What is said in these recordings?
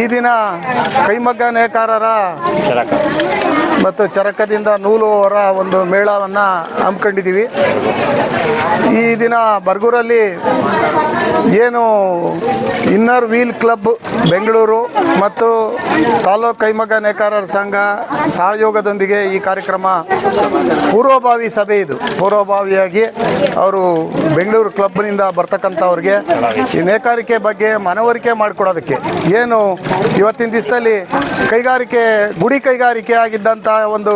ಈ ದಿನ ಕೈಮಗ್ಗ ನೇಕಾರರ ಮತ್ತು ಚರಕದಿಂದ ನೂಲು ಹೊರ ಒಂದು ಮೇಳವನ್ನು ಹಮ್ಮಿಕೊಂಡಿದ್ದೀವಿ. ಈ ದಿನ ಬರ್ಗೂರಲ್ಲಿ ಏನು ಇನ್ನರ್ ವೀಲ್ ಕ್ಲಬ್ ಬೆಂಗಳೂರು ಮತ್ತು ತಾಲೂಕು ಕೈಮಗ್ಗ ನೇಕಾರರ ಸಂಘ ಸಹಯೋಗದೊಂದಿಗೆ ಈ ಕಾರ್ಯಕ್ರಮ ಪೂರ್ವಭಾವಿ ಸಭೆ ಇದು. ಪೂರ್ವಭಾವಿಯಾಗಿ ಅವರು ಬೆಂಗಳೂರು ಕ್ಲಬ್ನಿಂದ ಬರ್ತಕ್ಕಂಥವ್ರಿಗೆ ಈ ನೇಕಾರಿಕೆ ಬಗ್ಗೆ ಮನವರಿಕೆ ಮಾಡಿಕೊಡೋದಕ್ಕೆ. ಏನು ಇವತ್ತಿನ ದಿವಸದಲ್ಲಿ ಕೈಗಾರಿಕೆ, ಗುಡಿ ಕೈಗಾರಿಕೆ ಆಗಿದ್ದಂಥ ಒಂದು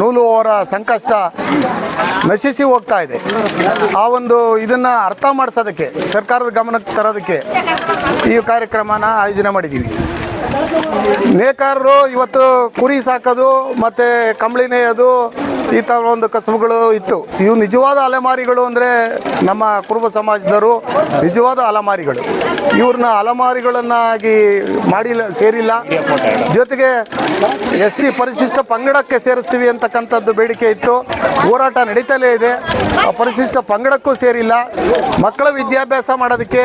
ನೂಲು ಅವರ ಸಂಕಷ್ಟ ನಶಿಸಿ ಹೋಗ್ತಾ ಇದೆ. ಆ ಒಂದು ಇದನ್ನು ಅರ್ಥ ಮಾಡಿಸೋದಕ್ಕೆ, ಸರ್ಕಾರದ ಗಮನಕ್ಕೆ ತರೋದಕ್ಕೆ ಈ ಕಾರ್ಯಕ್ರಮನ ಆಯೋಜನೆ ಮಾಡಿದ್ದೀವಿ ನೇಕಾರರು ಇವತ್ತು ಕುರಿ ಸಾಕೋದು ಮತ್ತು ಕಂಬಳಿ ನೇಯೋದು ಈ ಥರ ಒಂದು ಕಸಬುಗಳು ಇತ್ತು. ಇವು ನಿಜವಾದ ಅಲೆಮಾರಿಗಳು ಅಂದರೆ ನಮ್ಮ ಕುರುಬ ಸಮಾಜದವರು ನಿಜವಾದ ಅಲೆಮಾರಿಗಳು. ಇವ್ರನ್ನ ಅಲೆಮಾರಿಗಳನ್ನಾಗಿ ಮಾಡಿಲ್ಲ, ಸೇರಿಲ್ಲ. ಜೊತೆಗೆ ಎಸ್ ಟಿ ಪರಿಶಿಷ್ಟ ಪಂಗಡಕ್ಕೆ ಸೇರಿಸ್ತೀವಿ ಅಂತಕ್ಕಂಥದ್ದು ಬೇಡಿಕೆ ಇತ್ತು. ಹೋರಾಟ ನಡೀತಲೇ ಇದೆ. ಪರಿಶಿಷ್ಟ ಪಂಗಡಕ್ಕೂ ಸೇರಿಲ್ಲ. ಮಕ್ಕಳ ವಿದ್ಯಾಭ್ಯಾಸ ಮಾಡೋದಕ್ಕೆ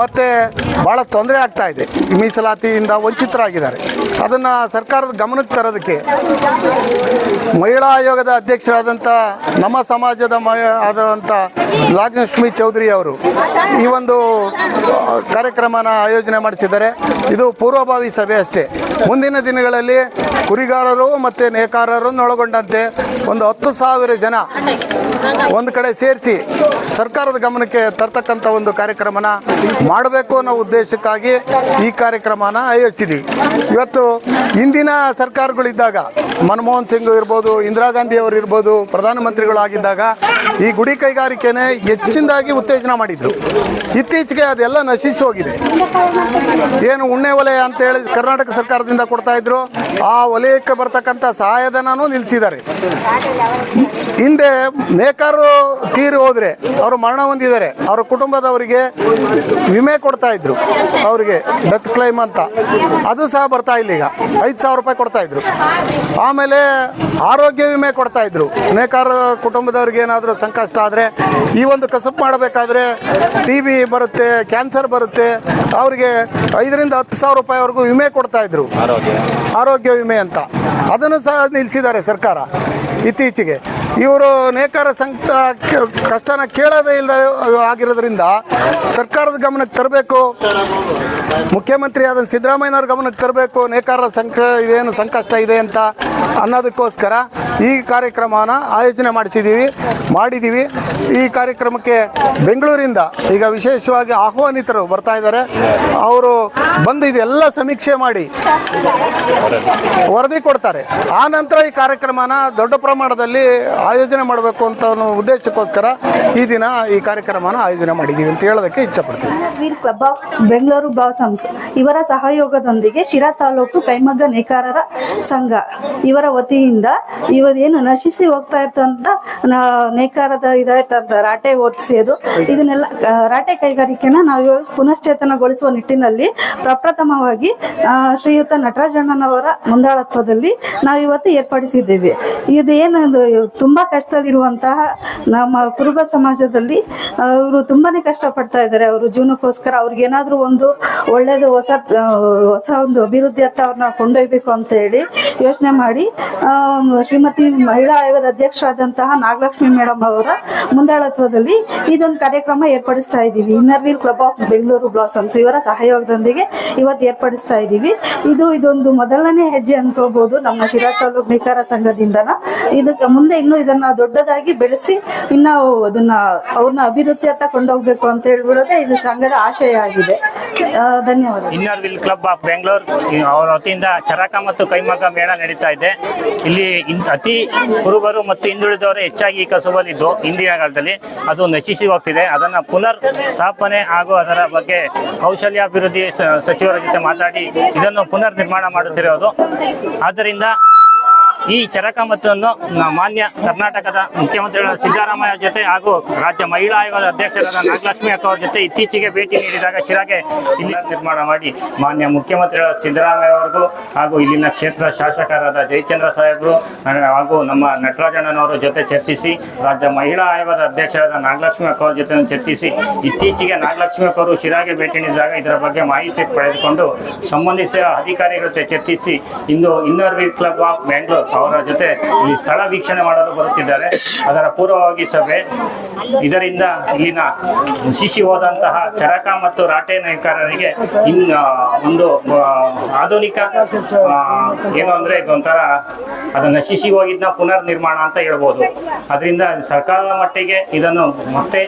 ಮತ್ತು ಭಾಳ ತೊಂದರೆ ಆಗ್ತಾ ಇದೆ. ಮೀಸಲಾತಿಯಿಂದ ವಂಚಿತರಾಗಿದ್ದಾರೆ. ಅದನ್ನು ಸರ್ಕಾರದ ಗಮನಕ್ಕೆ ತರೋದಕ್ಕೆ ಮಹಿಳಾ ಆಯೋಗದ ಅಧ್ಯಕ್ಷರಾದಂಥ ನಮ್ಮ ಸಮಾಜದ ಮ ಆದಂಥ ಚೌಧರಿ ಅವರು ಈ ಒಂದು ಕಾರ್ಯಕ್ರಮನ ಆಯೋಜನೆ ಮಾಡಿಸಿದ್ದಾರೆ. ಇದು ಪೂರ್ವಭಾವಿ ಸಭೆ ಅಷ್ಟೇ. ಮುಂದಿನ ದಿನಗಳಲ್ಲಿ ಕುರಿಗಾರರು ಮತ್ತು ನೇಕಾರರನ್ನು ಒಳಗೊಂಡಂತೆ ಒಂದು ಹತ್ತು ಸಾವಿರ ಜನ ಒಂದು ಕಡೆ ಸೇರಿಸಿ ಸರ್ಕಾರದ ಗಮನಕ್ಕೆ ತರ್ತಕ್ಕಂಥ ಒಂದು ಕಾರ್ಯಕ್ರಮನ ಮಾಡಬೇಕು ಅನ್ನೋ ಉದ್ದೇಶಕ್ಕಾಗಿ ಈ ಕಾರ್ಯಕ್ರಮನ ಆಯೋಜಿಸಿದ್ದೀವಿ ಇವತ್ತು ಹಿಂದಿನ ಸರ್ಕಾರಗಳಿದ್ದಾಗ ಮನಮೋಹನ್ ಸಿಂಗ್ ಇರ್ಬೋದು, ಇಂದಿರಾ ಗಾಂಧಿ ಅವರು ಇರ್ಬೋದು ಪ್ರಧಾನಮಂತ್ರಿಗಳು ಆಗಿದ್ದಾಗ ಈ ಗುಡಿ ಕೈಗಾರಿಕೆನೇ ಹೆಚ್ಚಿನದಾಗಿ ಉತ್ತೇಜನ ಮಾಡಿದರು. ಇತ್ತೀಚೆಗೆ ಅದೆಲ್ಲ ನಶಿಸಿ ಹೋಗಿದೆ. ಏನು ಉಣ್ಣೆ ವಲಯ ಅಂತ ಹೇಳಿ ಕರ್ನಾಟಕ ಸರ್ಕಾರದಿಂದ ಕೊಡ್ತಾ ಇದ್ರು, ಆ ವಲಯಕ್ಕೆ ಬರ್ತಕ್ಕಂಥ ಸಹಾಯಧನನೂ ನಿಲ್ಲಿಸಿದ್ದಾರೆ. ಹಿಂದೆ ನೇಕಾರರು ತೀರಿ ಹೋದರೆ ಅವರು ಮರಣ ಹೊಂದಿದ್ದಾರೆ. ಅವರ ಕುಟುಂಬದವರಿಗೆ ವಿಮೆ ಕೊಡ್ತಾ ಇದ್ರು. ಅವರಿಗೆ ಡೆತ್ ಕ್ಲೈಮ್ ಅಂತ. ಅದು ಸಹ ಬರ್ತಾ ಇಲ್ಲ ಈಗ. ಐದು ಸಾವಿರ ರೂಪಾಯಿ ಕೊಡ್ತಾ ಇದ್ರು. ಆಮೇಲೆ ಆರೋಗ್ಯ ವಿಮೆ ಕೊಡ್ತಾ ಇದ್ರು. ನೇಕಾರ ಕುಟುಂಬದವ್ರಿಗೆ ಏನಾದರೂ ಸಂಕಷ್ಟ ಆದರೆ ಈ ಒಂದು ಕಸಬು ಮಾಡಬೇಕಾದ್ರೆ ಟಿ ಬಿ ಬರುತ್ತೆ ಕ್ಯಾನ್ಸರ್ ಬರುತ್ತೆ. ಅವರಿಗೆ ಐದರಿಂದ ಹತ್ತು ಸಾವಿರ ರೂಪಾಯಿವರೆಗೂ ವಿಮೆ ಕೊಡ್ತಾ ಇದ್ರು. ಆರೋಗ್ಯ ವಿಮೆ ಅಂತ. ಅದನ್ನು ಸಹ ನಿಲ್ಲಿಸಿದ್ದಾರೆ ಸರ್ಕಾರ ಇತ್ತೀಚೆಗೆ. ಇವರು ನೇಕಾರ ಸಂಕಟ ಕಷ್ಟನ ಕೇಳೋದೇ ಇಲ್ಲ ಆಗಿರೋದ್ರಿಂದ ಸರ್ಕಾರದ ಗಮನಕ್ಕೆ ತರಬೇಕು. ಮುಖ್ಯಮಂತ್ರಿ ಆದ ಸಿದ್ದರಾಮಯ್ಯನವ್ರ ಗಮನಕ್ಕೆ ತರಬೇಕು. ನೇಕಾರರ ಸಂಕ, ಇದೇನು ಸಂಕಷ್ಟ ಇದೆ ಅಂತ ಅನ್ನೋದಕ್ಕೋಸ್ಕರ ಈ ಕಾರ್ಯಕ್ರಮನ ಆಯೋಜನೆ ಮಾಡಿಸಿದ್ದೀವಿ, ಮಾಡಿದ್ದೀವಿ. ಈ ಕಾರ್ಯಕ್ರಮಕ್ಕೆ ಬೆಂಗಳೂರಿಂದ ಈಗ ವಿಶೇಷವಾಗಿ ಆಹ್ವಾನಿತರು ಬರ್ತಾ ಇದ್ದಾರೆ. ಅವರು ಬಂದು ಇದೆಲ್ಲ ಸಮೀಕ್ಷೆ ಮಾಡಿ ವರದಿ ಕೊಡ್ತಾರೆ. ಆ ನಂತರ ಈ ಕಾರ್ಯಕ್ರಮನ ದೊಡ್ಡ ಪ್ರಮಾಣದಲ್ಲಿ ಆಯೋಜನೆ ಮಾಡಬೇಕು ಅಂತ ಉದ್ದೇಶಕ್ಕೋಸ್ಕರ ಈ ದಿನ ಈ ಕಾರ್ಯಕ್ರಮನ ಆಯೋಜನೆ ಮಾಡಿದ್ದೀವಿ ಅಂತ ಹೇಳೋದಕ್ಕೆ ಇಚ್ಛೆ ವೀರ್ ಕ್ಲಬ್ ಆಫ್ ಬೆಂಗಳೂರು ಬ್ಲಾಸಮ್ಸ್ ಇವರ ಸಹಯೋಗದೊಂದಿಗೆ ಶಿರಾ ತಾಲೂಕು ಕೈಮಗ್ಗ ನೇಕಾರರ ಸಂಘ, ಇವರ ವತಿಯಿಂದ ಇವದೇನು ನಶಿಸಿ ಹೋಗ್ತಾ ಇರ್ತಂತ ನೇಕಾರದ ಇದಾಯ್ತಂತ ರಾಟೆ ಓಡಿಸೋದು ಇದನ್ನೆಲ್ಲ ರಾಟೆ ಕೈಗಾರಿಕೆನ ನಾವು ಇವಾಗ ಪುನಶ್ಚೇತನಗೊಳಿಸುವ ನಿಟ್ಟಿನಲ್ಲಿ ಪ್ರಪ್ರಥಮವಾಗಿ ಶ್ರೀಯುತ ನಟರಾಜಣ್ಣನವರ ಮುಂದಾಳತ್ವದಲ್ಲಿ ನಾವು ಇವತ್ತು ಏರ್ಪಡಿಸಿದ್ದೇವೆ. ಇದೇನು ಏನೊಂದು ತುಂಬಾ ಕಷ್ಟದಲ್ಲಿರುವಂತಹ ನಮ್ಮ ಕುರುಬ ಸಮಾಜದಲ್ಲಿ ಅವರು ತುಂಬಾನೇ ಕಷ್ಟಪಡ್ತಾ ಇದ್ದಾರೆ. ಅವರು ಜೀವನಕ್ಕೋಸ್ಕರ ಅವ್ರಿಗೆ ಏನಾದರೂ ಒಂದು ಒಳ್ಳೇದು ಹೊಸ ಹೊಸ ಒಂದು ಅಭಿವೃದ್ಧಿ ಹತ್ತ ಅವ್ರನ್ನ ಕೊಂಡೊಯ್ಬೇಕು ಅಂತ ಹೇಳಿ ಯೋಚನೆ ಮಾಡಿ ಆ, ಶ್ರೀಮತಿ ಮಹಿಳಾ ಆಯೋಗದ ಅಧ್ಯಕ್ಷರಾದಂತಹ ನಾಗಲಕ್ಷ್ಮಿ ಮೇಡಮ್ ಅವರ ಮುಂದಾಳತ್ವದಲ್ಲಿ ಇದೊಂದು ಕಾರ್ಯಕ್ರಮ ಏರ್ಪಡಿಸ್ತಾ ಇದ್ದೀವಿ. Inner wheel club of Bengaluru blossoms ಇವರ ಸಹಯೋಗದೊಂದಿಗೆ ಇವತ್ತು ಏರ್ಪಡಿಸ್ತಾ ಇದ್ದೀವಿ. ಇದು ಇದೊಂದು ಮೊದಲನೇ ಹೆಜ್ಜೆ ಅನ್ಕೋಬಹುದು ನಮ್ಮ ಶಿರಾ ತಾಲೂಕು ನೇಕಾರ ಸಂಘದಿಂದನ. ಇದಕ್ಕೆ ಮುಂದೆ ಇನ್ನೂ ಇದನ್ನ ದೊಡ್ಡದಾಗಿ ಬೆಳೆಸಿ ಇನ್ನ ಅದನ್ನ ಅವ್ರನ್ನ ಅಭಿವೃದ್ಧಿ ಅಂತ ಕೊಂಡೋಗ್ಬೇಕು ಅಂತ ಹೇಳ್ಬಿಡೋದೇ ಇದು ಸಂಘದ ಆಶಯ ಆಗಿದೆ. ಧನ್ಯವಾದ inner wheel club of Bengaluru ಅವರ ವತಿಯಿಂದ ಚರಕ ಮತ್ತು ಕೈಮಗ್ಗ ಮೇಳ ನಡೀತಾ ಇದೆ. ಇಲ್ಲಿ ಇನ್- ಅತಿ ಕುರುಬರು ಮತ್ತು ಹಿಂದುಳಿದವರು ಹೆಚ್ಚಾಗಿ ಈ ಕಸುಬಲ್ಲಿದ್ದು ಹಿಂದಿನ ಕಾಲದಲ್ಲಿ. ಅದು ನಶಿಸಿ ಹೋಗ್ತಿದೆ ಅದನ್ನು ಪುನರ್ ಸ್ಥಾಪನೆ ಹಾಗೂ ಅದರ ಬಗ್ಗೆ ಕೌಶಲ್ಯಾಭಿವೃದ್ಧಿ ಸಚಿವರ ಜೊತೆ ಮಾತಾಡಿ ಇದನ್ನು ಪುನರ್ ನಿರ್ಮಾಣ ಮಾಡುತ್ತಿರೋದು ಆದ್ದರಿಂದ ಈ ಚರಕ ಮತ್ತನ್ನು ಮಾನ್ಯ ಕರ್ನಾಟಕದ ಮುಖ್ಯಮಂತ್ರಿಗಳ ಸಿದ್ದರಾಮಯ್ಯ ಜೊತೆ ಹಾಗೂ ರಾಜ್ಯ ಮಹಿಳಾ ಆಯೋಗದ ಅಧ್ಯಕ್ಷರಾದ ನಾಗಲಕ್ಷ್ಮಿ ಅಕ್ಕ ಅವರ ಜೊತೆ ಇತ್ತೀಚೆಗೆ ಭೇಟಿ ನೀಡಿದಾಗ ಶಿರಾಗೆ ಇಲ್ಲಿ ನಿರ್ಮಾಣ ಮಾಡಿ ಮಾನ್ಯ ಮುಖ್ಯಮಂತ್ರಿಗಳ ಸಿದ್ದರಾಮಯ್ಯ ಅವರಿಗೂ ಹಾಗೂ ಇಲ್ಲಿನ ಕ್ಷೇತ್ರ ಶಾಸಕರಾದ ಜಯಚಂದ್ರ ಸಾಹೇಬರು ಹಾಗೂ ನಮ್ಮ ನಟರಾಜಣ್ಣನವರ ಜೊತೆ ಚರ್ಚಿಸಿ, ರಾಜ್ಯ ಮಹಿಳಾ ಆಯೋಗದ ಅಧ್ಯಕ್ಷರಾದ ನಾಗಲಕ್ಷ್ಮಿ ಅಕ್ಕ ಅವರ ಜೊತೆ ಚರ್ಚಿಸಿ, ಇತ್ತೀಚೆಗೆ ನಾಗಲಕ್ಷ್ಮಿ ಅಕ್ಕ ಅವರು ಶಿರಾಗೆ ಭೇಟಿ ನೀಡಿದಾಗ ಇದರ ಬಗ್ಗೆ ಮಾಹಿತಿ ಪಡೆದುಕೊಂಡು ಸಂಬಂಧಿಸಿದ ಅಧಿಕಾರಿಗಳ ಜೊತೆ ಚರ್ಚಿಸಿ, ಇಂದು inner wheel club of Bangalore ಅವರ ಜೊತೆ ಈ ಸ್ಥಳ ವೀಕ್ಷಣೆ ಮಾಡಲು ಬರುತ್ತಿದ್ದಾರೆ. ಅದರ ಪೂರ್ವವಾಗಿ ಸಭೆ. ಇದರಿಂದ ಇಲ್ಲಿನ ಶಿಶಿ ಹೋದಂತಹ ಚರಕ ಮತ್ತು ರಾಟೆ ನೇಕಾರರಿಗೆ ಇನ್ ಒಂದು ಆಧುನಿಕ ಏನು ಅಂದ್ರೆ ಇದೊಂಥರ ಅದನ್ನ ಶಿಶಿ ಹೋಗಿದ್ನ ಪುನರ್ ನಿರ್ಮಾಣ ಅಂತ ಹೇಳ್ಬೋದು. ಅದರಿಂದ ಸರ್ಕಾರದ ಮಟ್ಟಿಗೆ ಇದನ್ನು ಮತ್ತೆ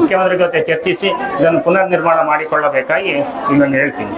ಮುಖ್ಯಮಂತ್ರಿ ಜೊತೆ ಚರ್ಚಿಸಿ ಇದನ್ನು ಪುನರ್ ನಿರ್ಮಾಣ ಮಾಡಿಕೊಳ್ಳಬೇಕಾಗಿ ಇನ್ನೊಂದು ಹೇಳ್ತೀನಿ.